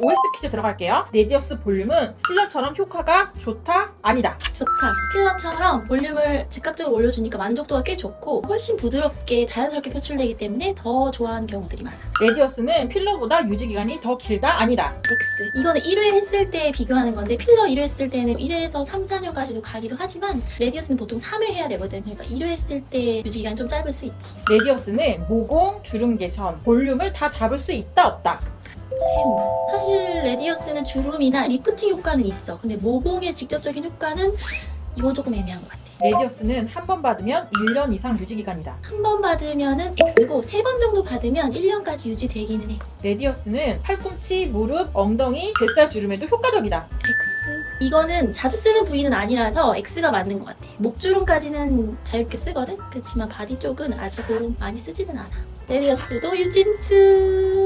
OS 퀴즈 들어갈게요. 레디어스 볼륨은 필러처럼 효과가 좋다? 아니다. 좋다. 필러처럼 볼륨을 즉각적으로 올려주니까 만족도가 꽤 좋고 훨씬 부드럽게 자연스럽게 표출되기 때문에 더 좋아하는 경우들이 많아. 레디어스는 필러보다 유지 기간이 더 길다? 아니다. X. 이거는 1회 했을 때 비교하는 건데 필러 1회 했을 때는 1회에서 3, 4년까지도 가기도 하지만 레디어스는 보통 3회 해야 되거든. 그러니까 1회 했을 때 유지 기간이 좀 짧을 수 있지. 레디어스는 모공, 주름 개선, 볼륨을 다 잡을 수 있다? 없다? 세모. 사실 레디어스는 주름이나 리프팅 효과는 있어. 근데 모공의 직접적인 효과는 이건 조금 애매한 것 같아. 레디어스는 한 번 받으면 1년 이상 유지 기간이다. 한 번 받으면은 X고 세 번 정도 받으면 1년까지 유지되기는 해. 레디어스는 팔꿈치, 무릎, 엉덩이, 뱃살 주름에도 효과적이다. X. 이거는 자주 쓰는 부위는 아니라서 X가 맞는 것 같아. 목주름까지는 자유롭게 쓰거든? 그렇지만 바디 쪽은 아직은 많이 쓰지는 않아. 레디어스도 유진스.